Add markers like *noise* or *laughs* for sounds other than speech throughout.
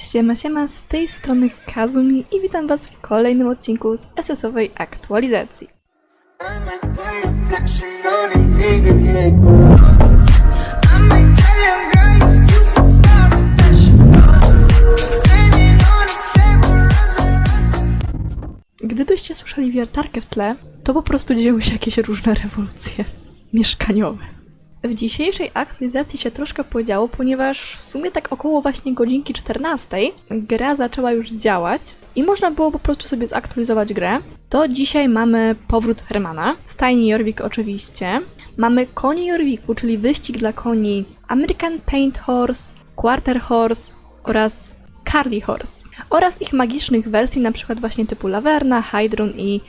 Siema, siema, z tej strony Kazumi i witam was w kolejnym odcinku z SS-owej aktualizacji. Gdybyście słyszeli wiertarkę w tle, to po prostu dzieły się jakieś różne rewolucje mieszkaniowe. W dzisiejszej aktualizacji się troszkę podziało, ponieważ w sumie tak około właśnie godzinki 14 gra zaczęła już działać i można było po prostu sobie zaktualizować grę. To dzisiaj mamy powrót Hermana, stajni Jorvik oczywiście. Mamy konie Jorviku, czyli wyścig dla koni American Paint Horse, Quarter Horse oraz Carly Horse oraz ich magicznych wersji, na przykład właśnie typu Laverna, Hydron i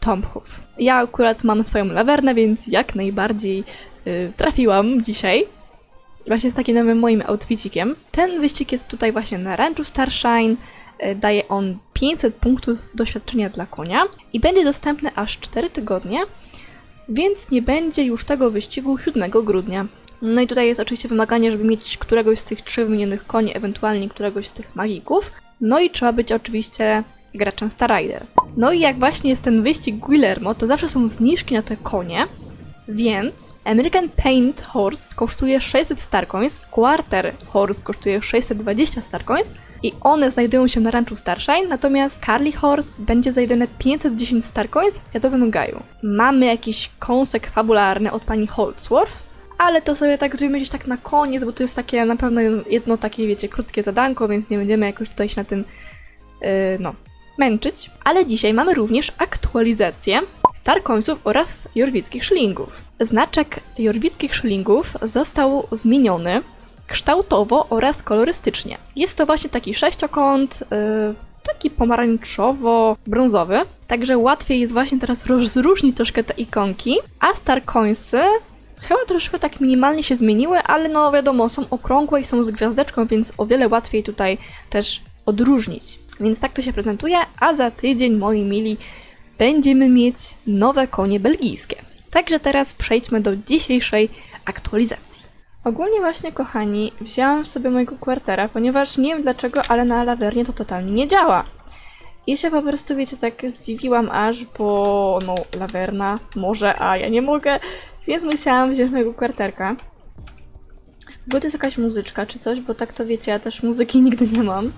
Tomhoof. Ja akurat mam swoją Lavernę, więc jak najbardziej trafiłam dzisiaj. Właśnie z takim nowym moim outfitikiem. Ten wyścig jest tutaj właśnie na Ranchu Starshine. Y, Daje on 500 punktów doświadczenia dla konia i będzie dostępny aż 4 tygodnie, więc nie będzie już tego wyścigu 7 grudnia. No i tutaj jest oczywiście wymaganie, żeby mieć któregoś z tych trzech wymienionych koni, ewentualnie któregoś z tych magików. No i trzeba być oczywiście graczem Star Rider. No i jak właśnie jest ten wyścig Guillermo, to zawsze są zniżki na te konie, więc American Paint Horse kosztuje 600 Starcoins, Quarter Horse kosztuje 620 Starcoins i one znajdują się na Ranchu Starshine, natomiast Carly Horse będzie za jedyne 510 Starcoins w Jadowym Gaju. Mamy jakiś kąsek fabularny od pani Holdsworth, ale to sobie tak zrobimy gdzieś tak na koniec, bo to jest takie na pewno jedno takie, wiecie, krótkie zadanko, więc nie będziemy jakoś tutaj się na tym, yy, no, męczyć. Ale dzisiaj mamy również aktualizację Starcoinsów oraz jorwickich szlingów. Znaczek jorwickich szlingów został zmieniony kształtowo oraz kolorystycznie. Jest to właśnie taki sześciokąt, yy, taki pomarańczowo-brązowy, także łatwiej jest właśnie teraz rozróżnić troszkę te ikonki, a Starcoinsy chyba troszkę tak minimalnie się zmieniły, ale no wiadomo, są okrągłe i są z gwiazdeczką, więc o wiele łatwiej tutaj też odróżnić. Więc tak to się prezentuje, a za tydzień, moi mili, będziemy mieć nowe konie belgijskie. Także teraz przejdźmy do dzisiejszej aktualizacji. Ogólnie właśnie, kochani, wzięłam sobie mojego kwartera, ponieważ nie wiem dlaczego, ale na lawernie to totalnie nie działa. I się po prostu, wiecie, tak zdziwiłam aż, bo no, lawerna może, a ja nie mogę, więc musiałam wziąć mojego kwarterka. Bo to jest jakaś muzyczka czy coś, bo tak to wiecie, ja też muzyki nigdy nie mam.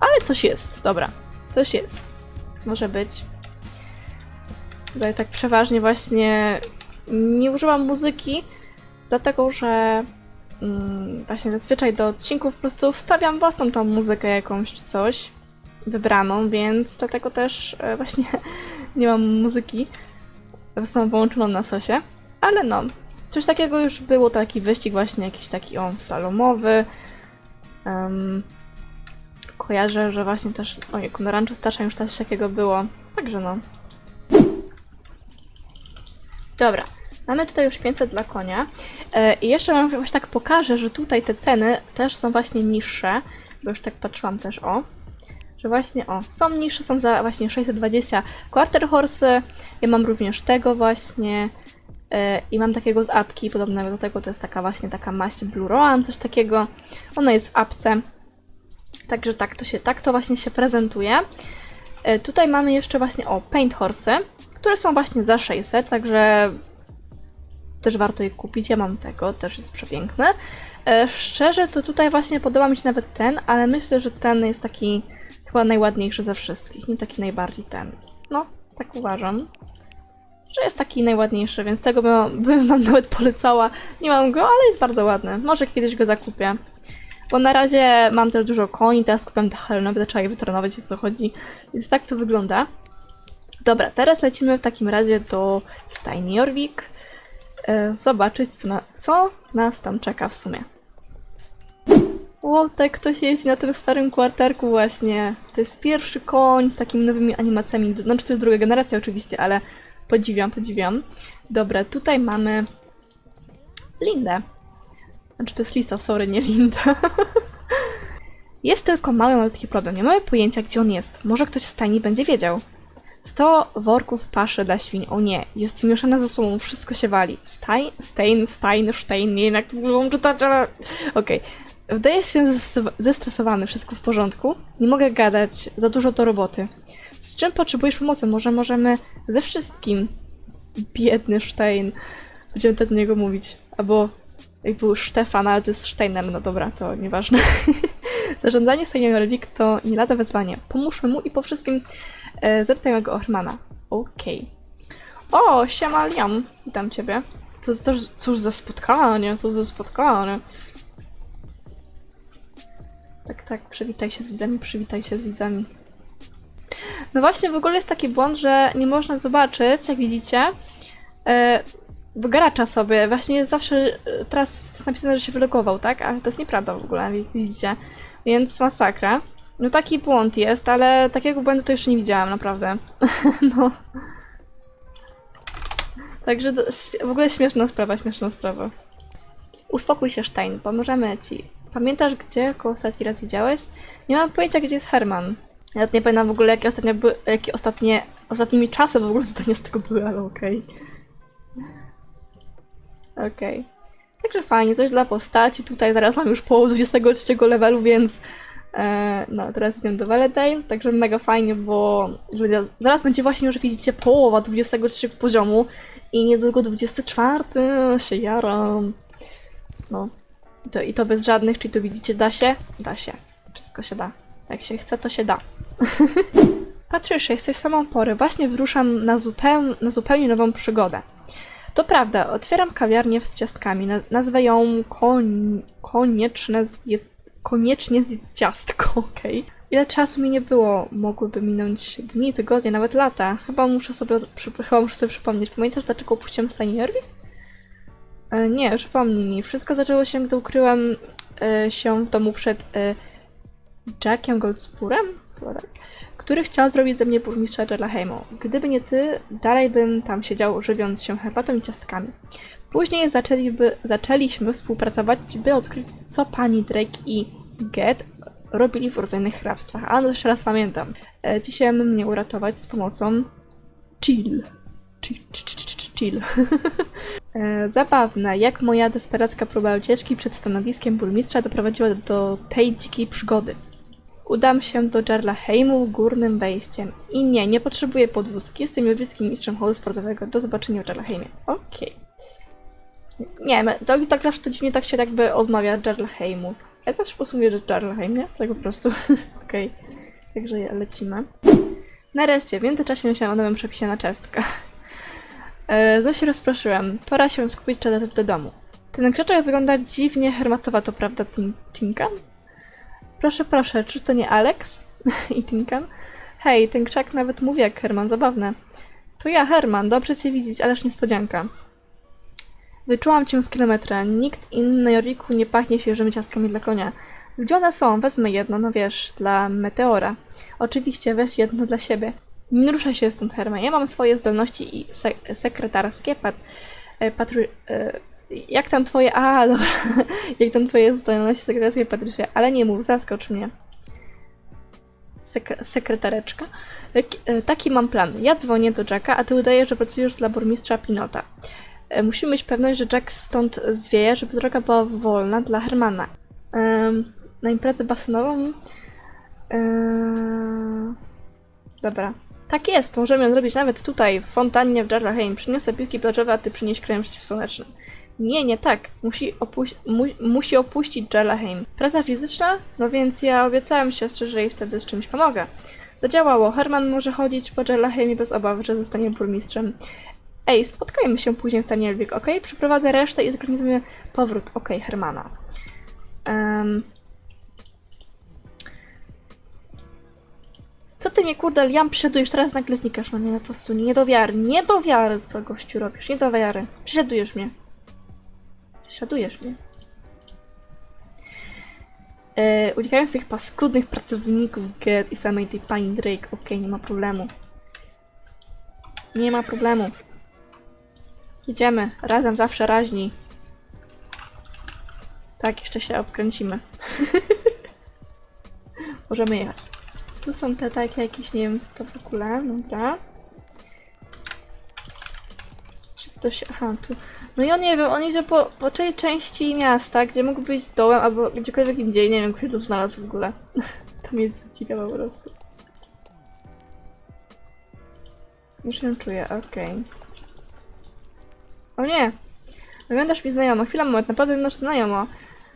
Ale coś jest, dobra. Coś jest. Może być. Tutaj tak przeważnie właśnie nie używam muzyki, dlatego że mm, właśnie zazwyczaj do odcinków po prostu wstawiam własną tą muzykę jakąś czy coś wybraną, więc dlatego też e, właśnie *laughs* nie mam muzyki są połączoną na sosie. Ale no, coś takiego już było, taki wyścig właśnie jakiś taki o slalomowy. Um, kojarzę, że właśnie też, ojejku, na Starsza już coś takiego było. Także no. Dobra, mamy tutaj już 500 dla konia. E, I jeszcze wam właśnie tak pokażę, że tutaj te ceny też są właśnie niższe, bo już tak patrzyłam też, o. Że właśnie, o, są niższe, są za właśnie 620 Quarter Horse. Ja mam również tego właśnie. e, I mam takiego z apki, podobnego do tego, to jest taka właśnie taka maść Blue Roan, coś takiego. Ona jest w apce. Także tak to się, tak to właśnie się prezentuje. E, Tutaj mamy jeszcze właśnie o Paint Horse, które są właśnie za 600, także też warto je kupić. Ja mam tego, też jest przepiękny. E, Szczerze to tutaj właśnie podoba mi się nawet ten, ale myślę, że ten jest taki chyba najładniejszy ze wszystkich, nie taki najbardziej ten. No, tak uważam. Że jest taki najładniejszy, więc tego bym, *laughs* bym wam nawet polecała. Nie mam go, ale jest bardzo ładny. Może kiedyś go zakupię. Bo na razie mam też dużo koni, teraz kupiam te helenowe, trzeba je wytrenować, o co chodzi. Więc tak to wygląda. Dobra, teraz lecimy w takim razie do stajni Jorvik. E, zobaczyć, co, na, co nas tam czeka w sumie. Łotek, ktoś jeździ na tym starym kwarterku właśnie. To jest pierwszy koń z takimi nowymi animacjami. Znaczy to jest druga generacja oczywiście, ale podziwiam, podziwiam. Dobra, tutaj mamy Lindę. Znaczy to jest Lisa, sorry, nie Linda. *laughs* jest tylko mały, malutki problem. Nie mamy pojęcia, gdzie on jest. Może ktoś z stajni będzie wiedział. 100 worków paszy dla świń. O nie, jest wymieszane ze sobą, wszystko się wali. Stein, Stein, Stein, Stein, nie wiem jak to mówią czytać, ale... Okej. Wydaje się zes- zestresowany, wszystko w porządku. Nie mogę gadać, za dużo to roboty. Z czym potrzebujesz pomocy? Może możemy ze wszystkim. Biedny Stein. Będziemy tak do niego mówić. Albo jak był Stefan, ale to jest Steiner, no dobra, to nieważne. *laughs* Zarządzanie Steinem Relik to nie lada wezwanie. Pomóżmy mu i po wszystkim zapytajmy go o Hermana. Okej. O, siema Liam. Witam ciebie. To, cóż za spotkanie, co za spotkanie. Tak, tak, przywitaj się z widzami, przywitaj się z widzami. No właśnie, w ogóle jest taki błąd, że nie można zobaczyć, jak widzicie, e, bo gracza sobie. Właśnie jest zawsze e, teraz jest napisane, że się wylogował, tak? Ale to jest nieprawda w ogóle, widzicie. Więc masakra. No taki błąd jest, ale takiego błędu to jeszcze nie widziałam, naprawdę. *laughs* no. Także do, w ogóle śmieszna sprawa, śmieszna sprawa. Uspokój się, Stein, pomożemy ci. Pamiętasz, gdzie go ostatni raz widziałeś? Nie mam pojęcia, gdzie jest Herman. Ja nie pamiętam w ogóle, jakie ostatnio jakie ostatnie, ostatnimi czasy w ogóle zdania z tego były, ale okej. Okej. Także fajnie, coś dla postaci. Tutaj zaraz mam już połowę 23 levelu, więc no, teraz idziemy do Valentine. Także mega fajnie, bo zaraz będzie właśnie już widzicie połowa 23 poziomu i niedługo 24 się jaram. No. I to, I to bez żadnych, czyli to widzicie, da się? Da się. Wszystko się da. Jak się chce, to się da. *laughs* Patrzysz, jesteś samą porę. Właśnie wyruszam na, zupeł, na zupełnie nową przygodę. To prawda, otwieram kawiarnię z ciastkami. Na, nazwę ją koń, konieczne zje, koniecznie zjedz ciastko, *laughs* okej. Ile czasu mi nie było? Mogłyby minąć dni, tygodnie, nawet lata. Chyba muszę sobie, chyba muszę sobie przypomnieć. Pamiętasz, dlaczego opuściłem Stanierwi? E, nie, przypomnij mi. Wszystko zaczęło się, gdy ukryłem e, się w domu przed e, Jackiem Goldspurem? Tak. Który chciał zrobić ze mnie burmistrza Jarlaheimu. Gdyby nie ty, dalej bym tam siedział, żywiąc się herbatą i ciastkami. Później zaczęliby, zaczęliśmy współpracować, by odkryć, co pani Drake i Get robili w rodzinnych hrabstwach. A no jeszcze raz pamiętam. E, dzisiaj mnie uratować z pomocą Chill. Chill. chill. *laughs* E, Zabawne, jak moja desperacka próba ucieczki przed stanowiskiem burmistrza doprowadziła do tej dzikiej przygody. Udam się do Jarlaheimu górnym wejściem. I nie, nie potrzebuję podwózki. Jestem już bliskim mistrzem holu sportowego. Do zobaczenia w Jarlaheimie. Okej. Nie, me- to tak zawsze to dziwnie tak się jakby odmawia Jarlaheimu. Ja też po prostu mówię, że Jarlaheim, nie? Tak po prostu. *laughs* Okej. Także ja- lecimy. Nareszcie, w międzyczasie myślałam o nowym przepisie na czestka. *laughs* E, Znów się rozproszyłem. Pora się skupić przed do, do domu. Ten krzaczek wygląda dziwnie hermatowato, prawda, Tin- Tinkan? Proszę, proszę, czy to nie Alex? *laughs* I Tinkan? Hej, ten krzak nawet mówi jak Herman, zabawne. To ja, Herman, dobrze cię widzieć, ależ niespodzianka. Wyczułam cię z kilometra. Nikt inny Joriku nie pachnie świeżymi ciastkami dla konia. Gdzie one są? Wezmę jedno, no wiesz, dla Meteora. Oczywiście, weź jedno dla siebie. Nie ruszaj się stąd, Herman. Ja mam swoje zdolności i se sekretarskie. Pat e, patru... E, jak tam twoje... A, *laughs* dobra. jak tam twoje zdolności sekretarskie, Patrycja? Ale nie mów, zaskocz mnie. Sek sekretareczka. E, Taki mam plan. Ja dzwonię do Jacka, a ty udajesz, że pracujesz dla burmistrza Pinota. E, Musimy mieć pewność, że Jack stąd zwieje, żeby droga była wolna dla Hermana. Na imprezę basenową? Dobra. Tak jest, możemy ją zrobić nawet tutaj, w fontannie w Jarlaheim. Przyniosę piłki plażowe, a ty przynieś krem przeciwsłoneczny. Nie, nie tak. Musi, opuś- mu- musi opuścić Jarlaheim. Praca fizyczna? No więc ja obiecałem siostrze, że jej wtedy z czymś pomogę. Zadziałało. Herman może chodzić po Jarlaheimie bez obawy, że zostanie burmistrzem. Ej, spotkajmy się później w Tanielwik, ok? Przyprowadzę resztę i zorganizujemy powrót, ok, Hermana. Em. Co ty mnie, kurde, Liam, przyszedujesz teraz nagle znikasz, no nie, po prostu nie do wiary, nie do wiary, co gościu robisz, nie do wiary. Przyszedujesz mnie. Przyszedujesz mnie. E, unikając tych paskudnych pracowników Get i samej tej pani Drake, okej, nie ma problemu. Nie ma problemu. Idziemy, razem zawsze raźni. Tak, jeszcze się obkręcimy. *laughs* Możemy jechać. Tu są te takie jakieś, nie wiem co to w ogóle, dobra. Czy to się... Aha, tu... No i on nie wiem, on idzie po, po części miasta, gdzie mógł być dołem albo gdziekolwiek indziej. Nie wiem, jak się tu znalazł w ogóle. *laughs* to mnie zadziwia po prostu. Już ją czuję, okej. O nie! Wyglądasz mi znajomo. Chwila, moment, naprawdę wyglądasz znajomo.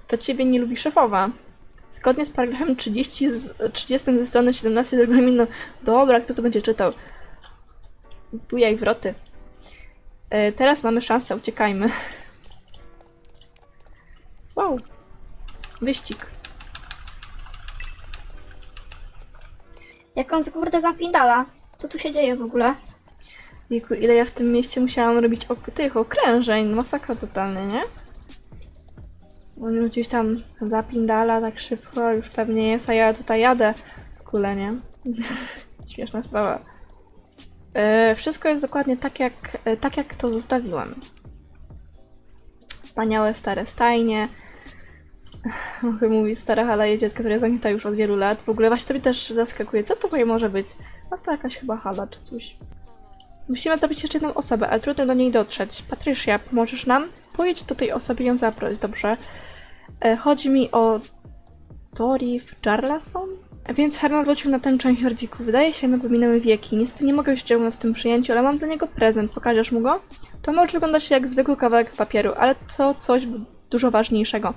To ciebie nie lubi szefowa. Zgodnie z paragrafem 30, z, 30 ze strony 17 regulaminu. Dobra, kto to będzie czytał? Bujaj wroty. E, teraz mamy szansę, uciekajmy. *laughs* Wow. Wyścig. Jak on kurde zapindala? Co tu się dzieje w ogóle? Jejku, ile ja w tym mieście musiałam robić ok tych okrężeń. Masakra totalnie, nie? On gdzieś tam zapindala tak szybko, już pewnie jest, a ja tutaj jadę w kule, nie? *laughs* Śmieszna sprawa. E, wszystko jest dokładnie tak jak, e, tak, jak to zostawiłam. Wspaniałe stare stajnie. *laughs* Mogę mówić stara hala dziecko, które zamiata już od wielu lat. W ogóle właśnie to też zaskakuje. Co tutaj może być? No to jakaś chyba hala czy coś. Musimy zabić jeszcze jedną osobę, ale trudno do niej dotrzeć. Patrycja, pomożesz nam? Pojedź do tej osoby i ją zaproś, dobrze? E, chodzi mi o Dorif Jarlason? Więc Herman wrócił na tę część Jorwiku. Wydaje się, jakby minęły wieki. Niestety nie mogę wziąć udziału w tym przyjęciu, ale mam dla niego prezent. Pokażesz mu go? To może wyglądać jak zwykły kawałek papieru, ale to coś dużo ważniejszego.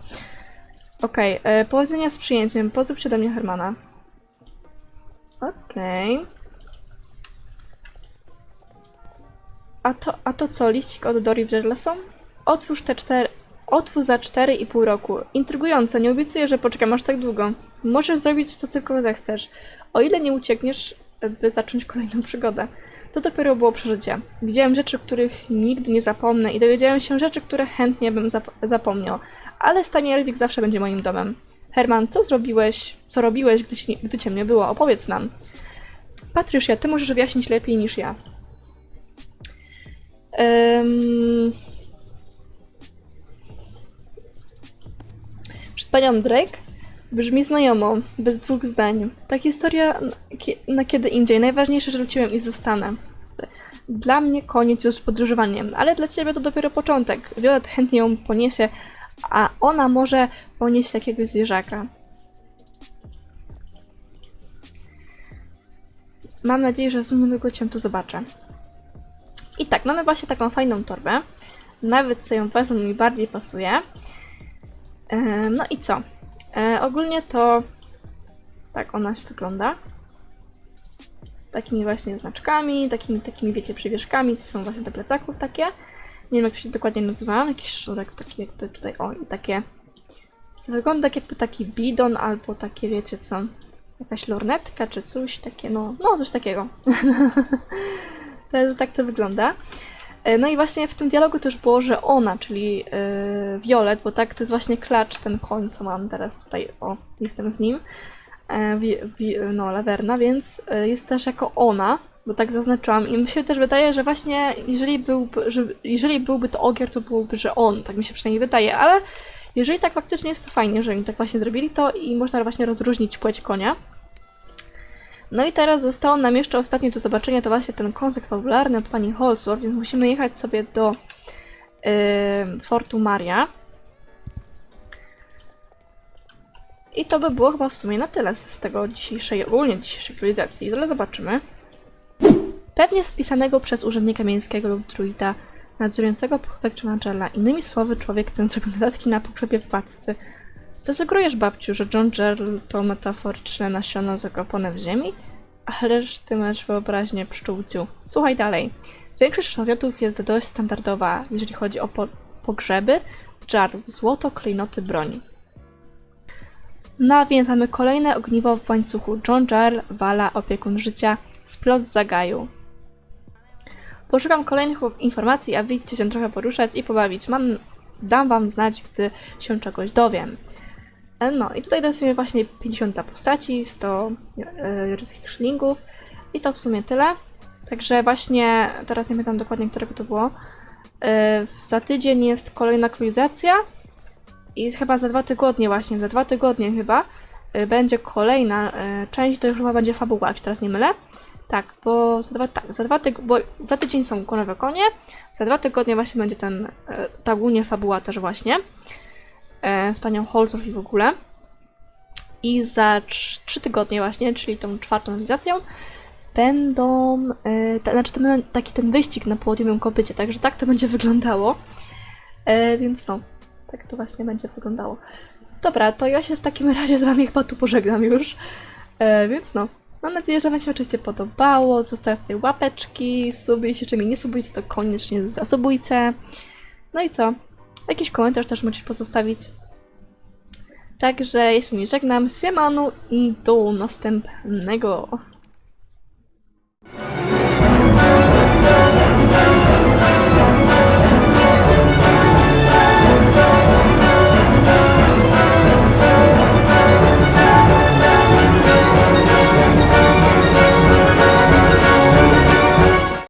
Okej, okay, powodzenia z przyjęciem. Pozdrów się do mnie, Hermana. Okej. A to, a to co, liścik od Dory Jarlason? Otwórz te cztery... Otwórz za 4,5 roku. Intrygujące, nie obiecuję, że poczekam aż tak długo. Możesz zrobić to, co tylko zechcesz. O ile nie uciekniesz, by zacząć kolejną przygodę. To dopiero było przeżycie. Widziałem rzeczy, których nigdy nie zapomnę i dowiedziałem się rzeczy, które chętnie bym zap zapomniał. Ale stanie Erwik zawsze będzie moim domem. Herman, co zrobiłeś, co robiłeś, gdy, ci, gdy cię nie było? Opowiedz nam. Patrycja, ty możesz wyjaśnić lepiej niż ja. Um... Przed panią Drake brzmi znajomo, bez dwóch zdań. Ta historia na kie- na kiedy indziej. Najważniejsze, że wróciłem i zostanę. Dla mnie koniec już z podróżowaniem, ale dla ciebie to dopiero początek. Violet chętnie ją poniesie, a ona może ponieść jakiegoś zwierzaka. Mam nadzieję, że z niedługo cię tu zobaczę. I tak, mamy właśnie taką fajną torbę. Nawet co ją wezmę mi bardziej pasuje. E, no i co? E, ogólnie to tak ona się wygląda. Takimi właśnie znaczkami, takimi, takimi wiecie, przywieszkami, co są właśnie do plecaków takie. Nie wiem jak to się dokładnie nazywa, jakiś szurek taki jak to tutaj, o i takie. Co wygląda jak jakby taki bidon albo takie wiecie co, jakaś lornetka czy coś takie, no, no coś takiego. *laughs* Także tak to wygląda. E, No i właśnie w tym dialogu też było, że ona, czyli yy, Violet, bo tak to jest właśnie klacz, ten koń, co mam teraz tutaj, o, jestem z nim, wi, wi, no, Laverna, więc e, jest też jako ona, bo tak zaznaczyłam i mi się też wydaje, że właśnie jeżeli byłby, że, jeżeli byłby to Ogier, to byłoby, że on, tak mi się przynajmniej wydaje, ale jeżeli tak faktycznie jest to fajnie, że oni tak właśnie zrobili to i można właśnie rozróżnić płeć konia. No i teraz zostało nam jeszcze ostatnie do zobaczenia, to właśnie ten koncept fabularny od pani Holsworth, więc musimy jechać sobie do yy, Fortu Maria. I to by było chyba w sumie na tyle z, tego dzisiejszej, ogólnie dzisiejszej aktualizacji, ale zobaczymy. Pewnie spisanego przez urzędnika miejskiego lub druida nadzorującego pochówek Johna Innymi słowy, człowiek ten zrobił notatki na pogrzebie władcy. Co sugerujesz, babciu, że John Jarl to metaforyczne nasiono zakopane w ziemi? Ależ ty masz wyobraźnię, pszczółciu. Słuchaj dalej. Większość nawiotów jest dość standardowa, jeżeli chodzi o po pogrzeby, Jarl, złoto, klejnoty, broń. Mamy kolejne ogniwo w łańcuchu. John Jarl, Wala, opiekun życia, splot zagaju. Poszukam kolejnych informacji, a wy idźcie się trochę poruszać i pobawić. Mam, dam wam znać, gdy się czegoś dowiem. E, No i tutaj sobie właśnie 50 postaci, 100 e, jorskich szylingów i to w sumie tyle. Także właśnie, teraz nie pamiętam dokładnie, którego to było. E, Za tydzień jest kolejna aktualizacja i chyba za dwa tygodnie właśnie, za dwa tygodnie chyba będzie kolejna część, to już chyba będzie fabuła, się teraz nie mylę. Tak, bo za dwa, tak, za dwa tyg- bo za tydzień są konowe konie, za dwa tygodnie właśnie będzie ten, ta głównie fabuła też właśnie, z panią Holzów i w ogóle. I za trz- trzy tygodnie właśnie, czyli tą czwartą nowelizacją, będą, e, ta, znaczy to będzie taki ten wyścig na południowym kopycie, także tak to będzie wyglądało. E, więc no, tak to właśnie będzie wyglądało. Dobra, to ja się w takim razie z wami chyba tu pożegnam już. E, więc no, mam nadzieję, że wam się oczywiście podobało. Zostawcie łapeczki, jeśli jeszcze mi nie subujcie, to koniecznie zasobujcie. No i co? Jakiś komentarz też możecie pozostawić. Także jeśli nie żegnam, siemanu i do następnego.